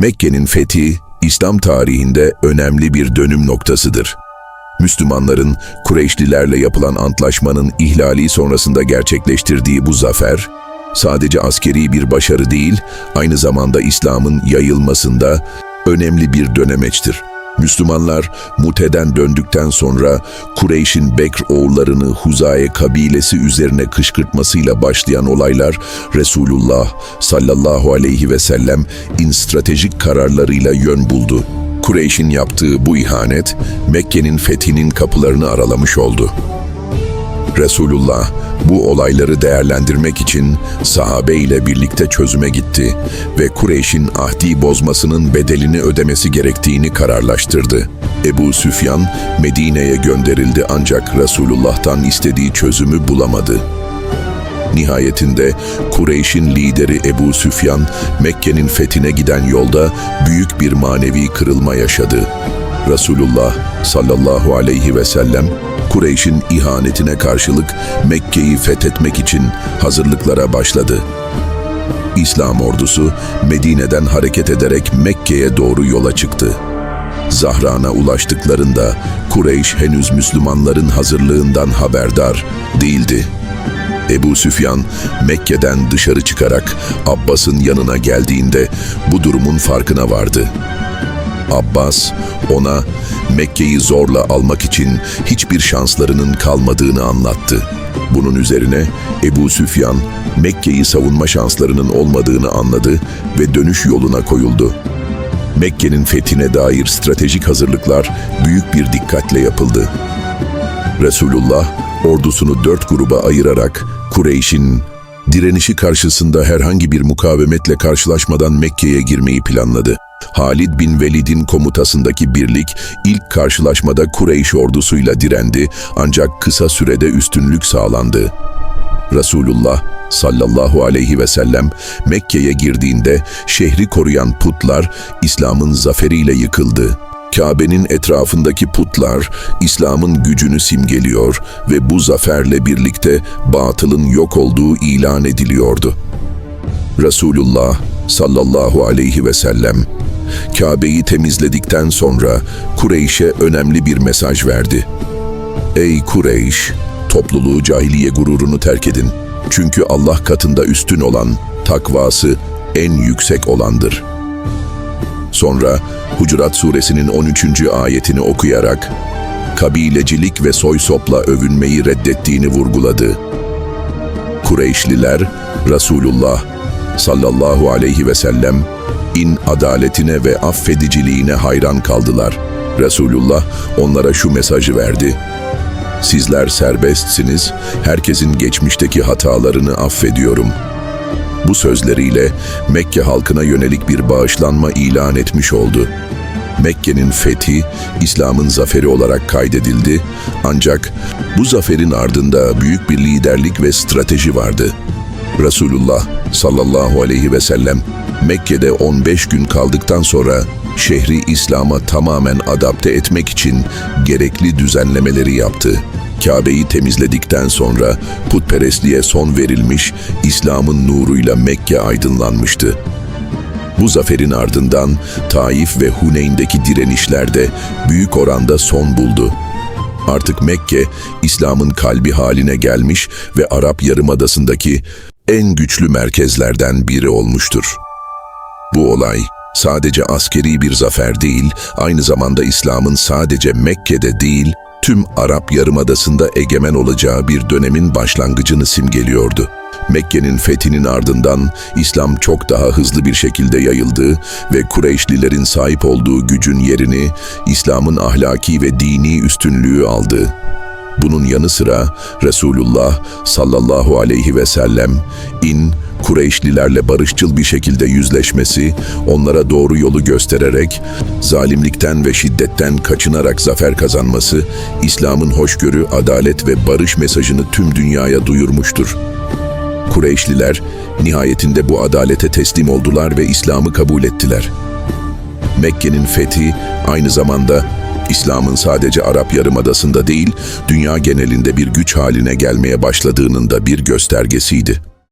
Mekke'nin fethi, İslam tarihinde önemli bir dönüm noktasıdır. Müslümanların Kureyşlilerle yapılan antlaşmanın ihlali sonrasında gerçekleştirdiği bu zafer, sadece askeri bir başarı değil, aynı zamanda İslam'ın yayılmasında önemli bir dönemeçtir. Müslümanlar Mute'den döndükten sonra Kureyş'in Bekr oğullarını Huzaye kabilesi üzerine kışkırtmasıyla başlayan olaylar Resulullah sallallahu aleyhi ve sellem in stratejik kararlarıyla yön buldu. Kureyş'in yaptığı bu ihanet Mekke'nin fethinin kapılarını aralamış oldu. Resulullah bu olayları değerlendirmek için sahabe ile birlikte çözüme gitti ve Kureyş'in ahdi bozmasının bedelini ödemesi gerektiğini kararlaştırdı. Ebu Süfyan Medine'ye gönderildi ancak Resulullah'tan istediği çözümü bulamadı. Nihayetinde Kureyş'in lideri Ebu Süfyan Mekke'nin fethine giden yolda büyük bir manevi kırılma yaşadı. Resulullah sallallahu aleyhi ve sellem Kureyş'in ihanetine karşılık Mekke'yi fethetmek için hazırlıklara başladı. İslam ordusu Medine'den hareket ederek Mekke'ye doğru yola çıktı. Zahran'a ulaştıklarında Kureyş henüz Müslümanların hazırlığından haberdar değildi. Ebu Süfyan Mekke'den dışarı çıkarak Abbas'ın yanına geldiğinde bu durumun farkına vardı. Abbas ona Mekke'yi zorla almak için hiçbir şanslarının kalmadığını anlattı. Bunun üzerine Ebu Süfyan Mekke'yi savunma şanslarının olmadığını anladı ve dönüş yoluna koyuldu. Mekke'nin fethine dair stratejik hazırlıklar büyük bir dikkatle yapıldı. Resulullah ordusunu dört gruba ayırarak Kureyş'in direnişi karşısında herhangi bir mukavemetle karşılaşmadan Mekke'ye girmeyi planladı. Halid bin Velid'in komutasındaki birlik ilk karşılaşmada Kureyş ordusuyla direndi ancak kısa sürede üstünlük sağlandı. Resulullah sallallahu aleyhi ve sellem Mekke'ye girdiğinde şehri koruyan putlar İslam'ın zaferiyle yıkıldı. Kabe'nin etrafındaki putlar İslam'ın gücünü simgeliyor ve bu zaferle birlikte batılın yok olduğu ilan ediliyordu. Resulullah sallallahu aleyhi ve sellem Kabe'yi temizledikten sonra Kureyş'e önemli bir mesaj verdi. Ey Kureyş, topluluğu cahiliye gururunu terk edin. Çünkü Allah katında üstün olan, takvası en yüksek olandır. Sonra Hucurat suresinin 13. ayetini okuyarak kabilecilik ve soy sopla övünmeyi reddettiğini vurguladı. Kureyşliler Resulullah sallallahu aleyhi ve sellem in adaletine ve affediciliğine hayran kaldılar. Resulullah onlara şu mesajı verdi. Sizler serbestsiniz, herkesin geçmişteki hatalarını affediyorum. Bu sözleriyle Mekke halkına yönelik bir bağışlanma ilan etmiş oldu. Mekke'nin fethi, İslam'ın zaferi olarak kaydedildi ancak bu zaferin ardında büyük bir liderlik ve strateji vardı. Resulullah sallallahu aleyhi ve sellem Mekke'de 15 gün kaldıktan sonra şehri İslam'a tamamen adapte etmek için gerekli düzenlemeleri yaptı. Kabe'yi temizledikten sonra putperestliğe son verilmiş, İslam'ın nuruyla Mekke aydınlanmıştı. Bu zaferin ardından Taif ve Huneyn'deki direnişler de büyük oranda son buldu. Artık Mekke, İslam'ın kalbi haline gelmiş ve Arap Yarımadası'ndaki en güçlü merkezlerden biri olmuştur. Bu olay sadece askeri bir zafer değil, aynı zamanda İslam'ın sadece Mekke'de değil, tüm Arap Yarımadası'nda egemen olacağı bir dönemin başlangıcını simgeliyordu. Mekke'nin fethinin ardından İslam çok daha hızlı bir şekilde yayıldı ve Kureyşlilerin sahip olduğu gücün yerini İslam'ın ahlaki ve dini üstünlüğü aldı. Bunun yanı sıra Resulullah sallallahu aleyhi ve sellem in Kureyşlilerle barışçıl bir şekilde yüzleşmesi, onlara doğru yolu göstererek, zalimlikten ve şiddetten kaçınarak zafer kazanması, İslam'ın hoşgörü, adalet ve barış mesajını tüm dünyaya duyurmuştur. Kureyşliler nihayetinde bu adalete teslim oldular ve İslam'ı kabul ettiler. Mekke'nin fethi aynı zamanda İslam'ın sadece Arap Yarımadası'nda değil, dünya genelinde bir güç haline gelmeye başladığının da bir göstergesiydi.